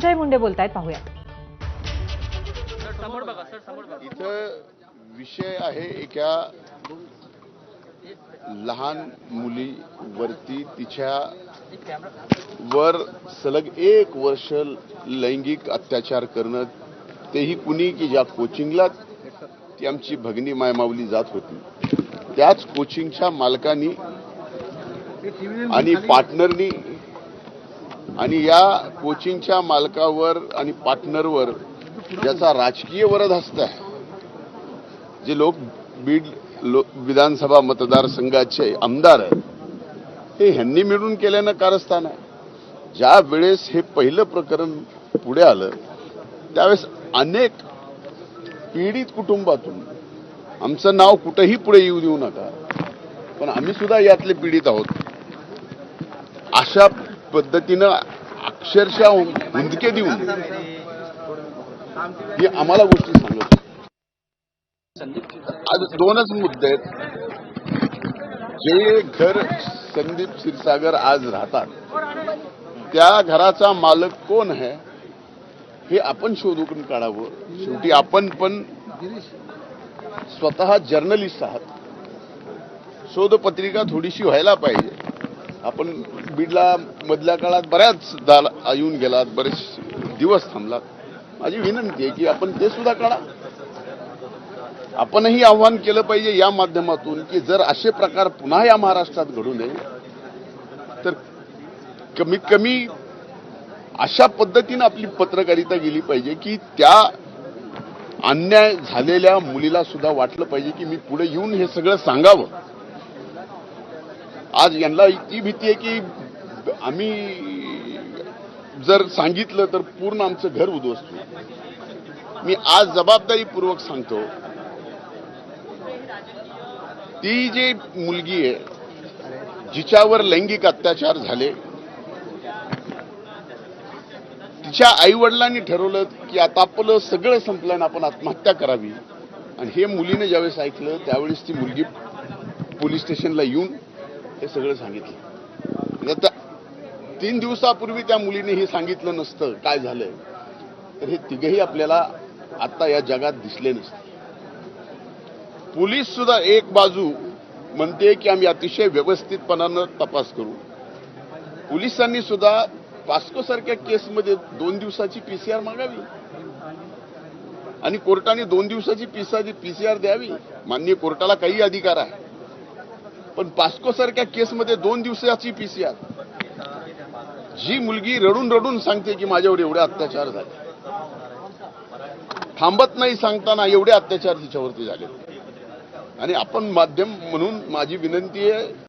संजय मुंडे बोलतायत पाहूया इथं विषय आहे एका लहान मुलीवरती तिच्या वर सलग एक वर्ष लैंगिक अत्याचार करणं तेही कुणी की ज्या कोचिंगला ती आमची भगिनी मायमावली जात होती. त्याच कोचिंगच्या मालकानी आणि पार्टनरनी आणि या कोचिंगच्या मालकावर आणि पार्टनरवर ज्याचा राजकीय वरद हस्त आहे जे लोक बीड लो, विधानसभा मतदारसंघाचे आमदार आहेत, हे ह्यांनी मिळून केल्यानं कारस्थान आहे. ज्या वेळेस हे पहिलं प्रकरण पुढे आलं त्यावेळेस अनेक पीडित कुटुंबातून आमचं नाव कुठेही पुढे येऊ देऊ नका पण आम्ही सुद्धा यातले पीडित आहोत. अशा पद्धतीनं अक्षरशः हुंदके देऊन ही आम्हाला गोष्टी सांगत. आज दोनच मुद्दे आहेत. जे घर संदीप क्षीरसागर आज राहतात त्या घराचा मालक कोण आहे हे आपण शोधून काढावं. शेवटी आपण पण स्वतः जर्नलिस्ट आहात. शोधपत्रिका थोडीशी व्हायला पाहिजे. आपण बीडला मधल्या काळात बऱ्याच दा- येऊन गेलात बरेच दिवस थांबलात. माझी विनंती आहे की आपण ते सुद्धा काढा आपणही आव्हान केलं पाहिजे या माध्यमातून की जर असे प्रकार पुन्हा या महाराष्ट्रात घडू नये तर कमीत कमी अशा पद्धतीनं आपली पत्रकारिता गेली पाहिजे की त्या अन्याय झालेल्या मुलीला सुद्धा वाटलं पाहिजे की मी पुढे येऊन हे सगळं सांगावं. आज यांना इतकी भीती आहे की आम्ही जर सांगितलं तर पूर्ण आमचं घर उद्ध्वस्त मी आज जबाबदारीपूर्वक सांगतो ती जी मुलगी आहे जिच्यावर लैंगिक अत्याचार झाले तिच्या आई वडिलांनी ठरवलं की आता आपलं सगळं संपलं आणि आपण आत्महत्या करावी. आणि हे मुलीने ज्यावेळेस ऐकलं त्यावेळेस ती मुलगी पोलीस स्टेशनला येऊन हे सगळं सांगितलं. आता तीन दिवसापूर्वी त्या मुलीने हे सांगितलं नसतं काय झालंय. तर हे तिघेही आपल्याला आता या जगात दिसले नसते. पोलीस सुद्धा एक बाजू म्हणते की आम्ही अतिशय व्यवस्थितपणानं तपास करू. पोलिसांनी सुद्धा पास्को सारख्या केसमध्ये दोन दिवसाची पीसीआर मागावी. आणि कोर्टाने दोन दिवसाची पीसीआर द्यावी. मान्य कोर्टाला काही अधिकार आहे. पण पास्को सारख्या केसमध्ये दोन दिवसाची पीसीआर जी मुलगी रडून रडून सांगते की माझ्यावर एवढे अत्याचार झाले. थांबत नाही सांगताना एवढे अत्याचार तिच्यावरती झाले. आणि आपण माध्यम म्हणून माझी विनंती आहे